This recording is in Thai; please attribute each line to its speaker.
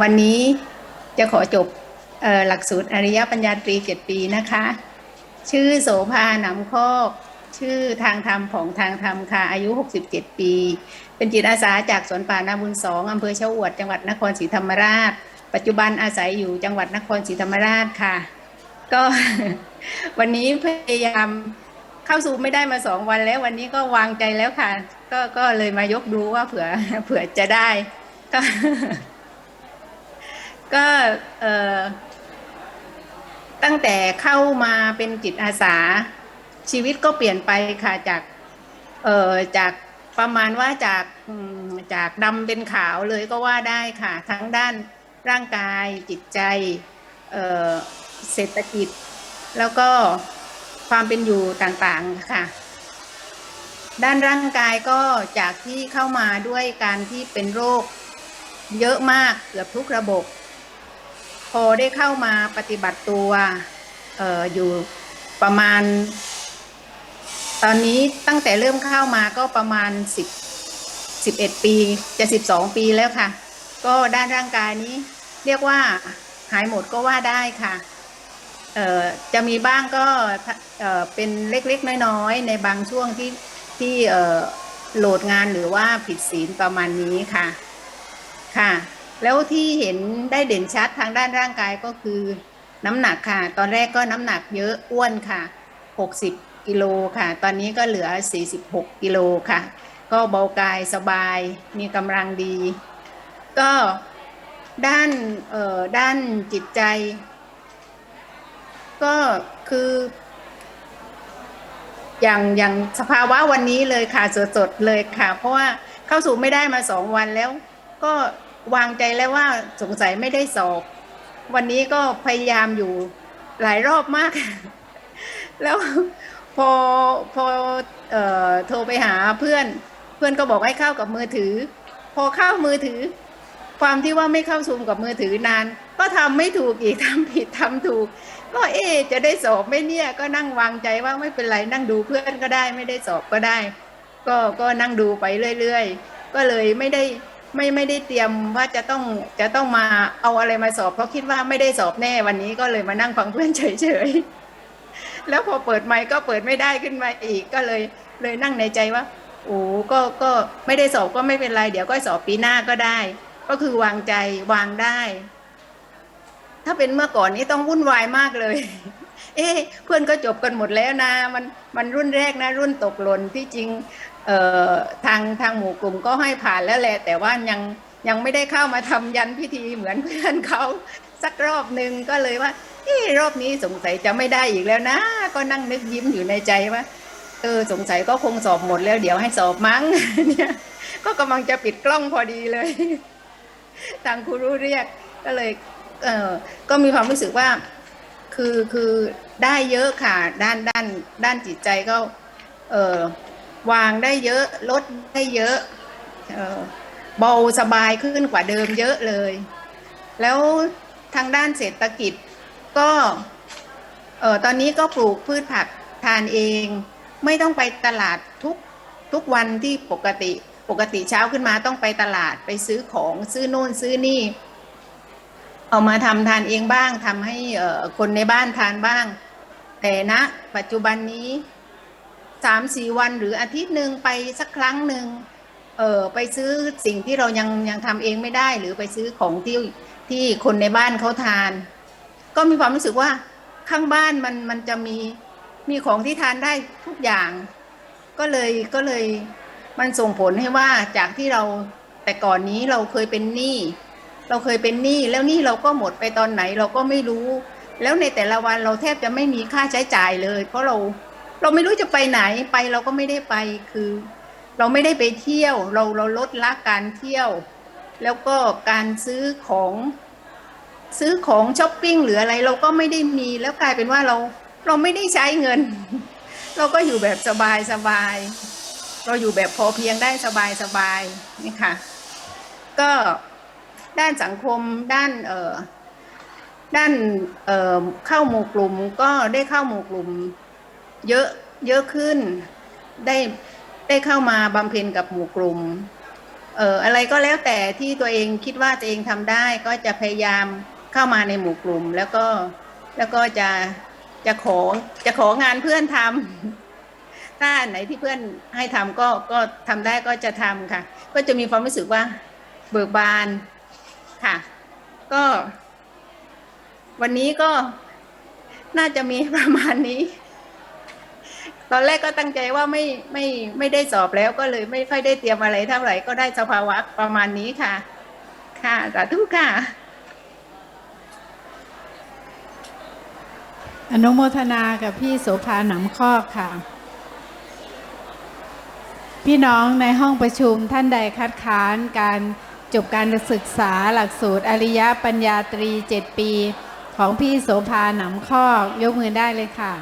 Speaker 1: วันนี้จะขอจบออหลักสูตรอริยปัญญาตรีเจ็ดปีนะคะ ชื่อโสภาหนำคอกชื่อทางธรรมของทางธรรมค่ะ อายุ 67 ปี เป็นจิตอาสาจากสวนป่านาบุญสองอำเภอเชาอวดจังหวัดนครศรีธรรมราช ปัจจุบันอาศัยอยู่จังหวัดนครศรีธรรมราชค่ะ ก็วันนี้พยายามเข้าสู่ไม่ได้มาสองวันแล้ววันนี้ก็วางใจแล้วค่ะ ก็ก็เลยมายกดูว่าเผื่อเผื่อจะได้ก็ ก็เอ่อตั้งแต่เข้ามาเป็นจิตอาสา ชีวิตก็เปลี่ยนไปค่ะจากเอ่อจากประมาณว่าจากจากดำเป็นขาวเลยก็ว่าได้ค่ะ ทั้งด้านร่างกายจิตใจเเศรษฐกิจ แล้วก็ความเป็นอยู่ต่างๆค่ะ ด้านร่างกายก็จากที่เข้ามาด้วยการที่เป็นโรคเยอะมากเกือบทุกระบบ พอได้เข้ามาปฏิบัติตัวเอออยู่ประมาณ ตอนนี้ตั้งแต่เริ่มเข้ามาก็ประมาณสิบสิบเอ็ดปีจะสิบสองปีแล้วค่ะ ก็ด้านร่างกายนี้ เรียกว่าหายหมดก็ว่าได้ค่ะเออจะมีบ้างก็เออเป็นเล็กๆน้อยๆในบางช่วงที่ที่เออโหลดงานหรือว่าผิดศีลประมาณนี้ค่ะ แล้วที่เห็นได้เด่นชัดทางด้านร่างกายก็คือ น้ำหนักค่ะ ตอนแรกก็น้ำหนักเยอะอ้วนค่ะ 60 กิโลค่ะ ตอนนี้ก็เหลือ 46 กิโลค่ะ ก็เบากายสบายมีกำลังดี ก็ด้านเอ่อด้านจิตใจ ก็คืออย่างอย่างสภาวะวันนี้เลยค่ะสดๆเลยค่ะ เพราะว่าเข้าสู่ไม่ได้มาสองวันแล้ว ก็ วางใจแล้วว่าสงสัยไม่ได้สอบ วันนี้ก็พยายามอยู่หลายรอบมาก แล้วพอพอเออโทรไปหาเพื่อน เพื่อนก็บอกให้เข้ากับมือถือ พอเข้ามือถือ ความที่ว่าไม่เข้าซูมกับมือถือนาน ก็ทำไม่ถูกอีกทำผิดทำถูก ก็เอจะได้สอบไม่เนี่ย ก็นั่งวางใจว่าไม่เป็นไรนั่งดูเพื่อนก็ได้ ไม่ได้สอบก็ได้ ก็ก็นั่งดูไปเรื่อย ๆ ก็เลยไม่ได้ ไม่ไม่ได้เตรียมว่าจะต้องจะต้องมาเอาอะไรมาสอบ เพราะคิดว่าไม่ได้สอบแน่วันนี้ก็เลยมานั่งฟังเพื่อนเฉยๆแล้วพอเปิดไมค์ก็เปิดไม่ได้ขึ้นมาอีกก็เลยเลยนั่งในใจว่าโอ้ก็ก็ไม่ได้สอบก็ไม่เป็นไร เดี๋ยวก็สอบปีหน้าก็ได้ ก็คือวางใจวางได้ ถ้าเป็นเมื่อก่อนนี้ต้องวุ่นวายมากเลย เอ๊เพื่อนก็จบกันหมดแล้วนะ มันมันรุ่นแรกนะ รุ่นตกหล่นที่จริง ทางทางหมู่กลุ่มก็ให้ผ่านแล้วแหละ แต่ว่ายังยังไม่ได้เข้ามาทำยันพิธีเหมือนเพื่อนเขาสักรอบหนึ่งก็เลยว่าเอ๊ะรอบนี้สงสัยจะไม่ได้อีกแล้วนะ ก็นั่งนึกยิ้มอยู่ในใจว่าเออสงสัยก็คงสอบหมดแล้วเดี๋ยวให้สอบมั้งเนี่ยก็กำลังจะปิดกล้องพอดีเลยทางครูรู้เรียกก็เลยเออก็มีความรู้สึกว่า คือคือได้เยอะค่ะ ด้านด้านด้านจิตใจก็ เออ วางได้เยอะลดได้เยอะเบาสบายขึ้นกว่าเดิมเยอะเลย แล้วทางด้านเศรษฐกิจก็เออตอนนี้ก็ปลูกพืชผักทานเอง ไม่ต้องไปตลาดทุกทุกวันที่ปกติปกติเช้าขึ้นมาต้องไปตลาดไปซื้อของซื้อโน่นซื้อนี่ เอามาทำทานเองบ้างทำให้คนในบ้านทานบ้าง แต่ณปัจจุบันนี้ สามสี่วันหรืออาทิตย์หนึ่งไปสักครั้งหนึ่งเออไปซื้อสิ่งที่เรายังยังทำเองไม่ได้ หรือไปซื้อของที่ที่คนในบ้านเขาทาน ก็มีความรู้สึกว่าข้างบ้านมันมันจะมีมีของที่ทานได้ทุกอย่าง ก็เลยก็เลยมันส่งผลให้ว่าจากที่เราแต่ก่อนนี้เราเคยเป็นหนี้เราเคยเป็นหนี้แล้วหนี้เราก็หมดไปตอนไหนเราก็ไม่รู้ แล้วในแต่ละวันเราแทบจะไม่มีค่าใช้จ่ายเลย เพราะเรา เราไม่รู้จะไปไหนไปเราก็ไม่ได้ไปคือ เราไม่ได้ไปเที่ยว เราเราลดละการเที่ยว แล้วก็การซื้อของซื้อของช้อปปิ้งหรืออะไร เราก็ไม่ได้มีแล้วกลายเป็นว่าเราเราไม่ได้ใช้เงิน เราก็อยู่แบบสบายสบายเราอยู่แบบพอเพียงได้สบายสบายนี่ค่ะ ก็ด้านสังคมด้านเอ่อด้านเอ่อเข้าหมู่กลุ่มก็ได้เข้าหมู่กลุ่ม เยอะเยอะขึ้น ได้ได้เข้ามาบำเพ็ญกับหมู่กลุ่มเอ่ออะไรก็แล้วแต่ที่ตัวเองคิดว่าตัวเองทำได้ก็จะพยายามเข้ามาในหมู่กลุ่ม แล้วก็แล้วก็จะจะขอจะของานเพื่อนทำถ้าไหนที่เพื่อนให้ทำก็ก็ทำได้ก็จะทำค่ะ ก็จะมีความรู้สึกว่าเบิกบานค่ะ ก็ วันนี้ก็น่าจะมีประมาณนี้ ตอนแรกก็ตั้งใจว่าไม่ไม่ไม่ได้สอบแล้วก็เลยไม่ค่อยได้เตรียมอะไรเท่าไหร่ก็ได้สภาวะประมาณนี้ค่ะ ค่ะสาธุค่ะ
Speaker 2: อนุโมทนากับพี่โสภาหนำคอค่ะ พี่น้องในห้องประชุมท่านใดคัดค้านการจบการศึกษาหลักสูตรอริยปัญญาตรี 7 ปี ของพี่โสภาหนำคอยกมือได้เลยค่ะ